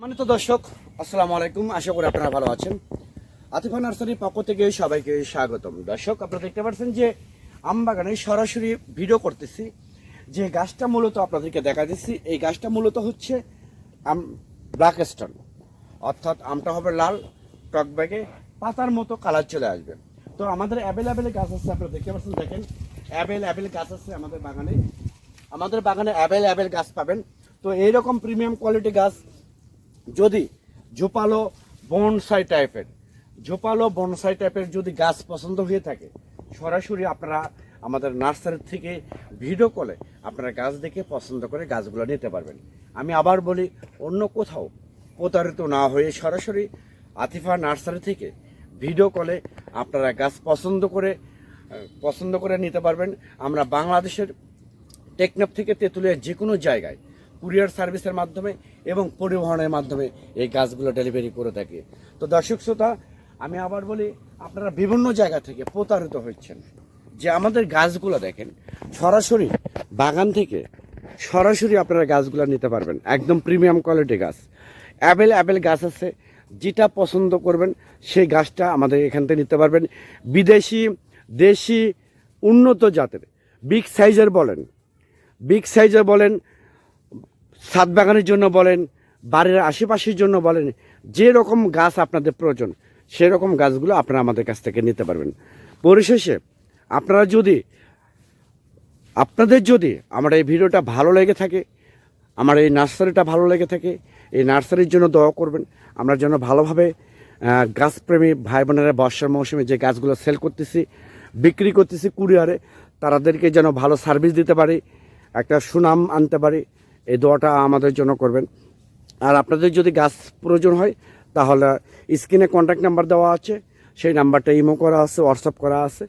মানে তো দর্শক, আসসালামু আলাইকুম। আশা করি আপনারা ভালো আছেন। আতিফা নার্সারির পক্ষ থেকে সবাইকে স্বাগতম। দর্শক, আপনারা দেখতে পাচ্ছেন যে আম বাগানে সরাসরি ভিডিও করতেছি। যে গাছটা মূলত আপনাদেরকে দেখা দিচ্ছি, এই গাছটা মূলত হচ্ছে আম ব্ল্যাক স্টোন অর্থাৎ আমটা হবে লাল, টক ব্যাগে পাতার মতো কালার চলে আসবে। তো আমাদের অ্যাভেলেবেল গাছ আছে, আপনারা দেখতে পাচ্ছেন, দেখেন অ্যাভেল অ্যাভেল গাছ আছে আমাদের বাগানে। আমাদের বাগানে অ্যাভেল অ্যাভেল গাছ পাবেন। তো এইরকম প্রিমিয়াম কোয়ালিটি গাছ যদি ঝোপালো বনসাই টাইপের, ঝোপালো বনসাই টাইপের যদি গাছ পছন্দ হয়ে থাকে, সরাসরি আপনারা আমাদের নার্সারি থেকে ভিডিও কলে আপনারা গাছ দেখে পছন্দ করে গাছগুলো নিতে পারবেন। আমি আবার বলি, অন্য কোথাও প্রতারিত না হয়ে সরাসরি আতিফা নার্সারি থেকে ভিডিও কলে আপনারা গাছ পছন্দ করে পছন্দ করে নিতে পারবেন। আমরা বাংলাদেশের টেকনাফ থেকে তেঁতুলিয়ার যে কোনো জায়গায় কুরিয়ার সার্ভিসের মাধ্যমে এবং পরিবহনের মাধ্যমে এই গাছগুলো ডেলিভারি করে থাকি। তো দর্শক শ্রোতা, আমি আবার বলি, আপনারা বিভিন্ন জায়গা থেকে প্রতারিত হচ্ছেন। যে আমাদের গাছগুলো দেখেন, সরাসরি বাগান থেকে সরাসরি আপনারা গাছগুলো নিতে পারবেন। একদম প্রিমিয়াম কোয়ালিটি গাছ। অ্যাভেল অ্যাভেল গাছ আছে, যেটা পছন্দ করবেন, সেই গাছটা আমাদের এখান থেকে নিতে পারবেন। বিদেশি, দেশি, উন্নত জাতের, বিগ সাইজের বলেন, বিগ সাইজের বলেন ছাদ বাগানের জন্য বলেন, বাড়ির আশেপাশের জন্য বলেন, যে রকম গাছ আপনাদের প্রয়োজন, সেরকম গাছগুলো আপনারা আমাদের কাছ থেকে নিতে পারবেন। পরিশেষে, আপনারা যদি, আপনাদের যদি আমার এই ভিডিওটা ভালো লেগে থাকে, আমার এই নার্সারিটা ভালো লেগে থাকে, এই নার্সারির জন্য দোয়া করবেন, আমরা যেন ভালোভাবে গাছপ্রেমী ভাই বোনেরা বর্ষার মৌসুমে যে গাছগুলো সেল করতেছি, বিক্রি করতেছি কুরিয়ারে, তাদেরকে যেন ভালো সার্ভিস দিতে পারি, একটা সুনাম আনতে পারি এই দোয়াটা আমাদের জন্য করবেন। আর আপনাদের যদি গাছ প্রয়োজন হয়, তাহলে স্ক্রিনে কন্ট্যাক্ট নাম্বার দেওয়া আছে, সেই নাম্বারটা ইমো করা আছে হোয়াটসঅ্যাপ করা আছে।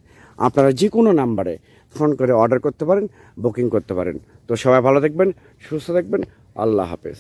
আপনারা যে কোনো নাম্বারে ফোন করে অর্ডার করতে পারেন বুকিং করতে পারেন। তো সবাই ভালো থাকবেন, সুস্থ থাকবেন, আল্লাহ হাফেজ।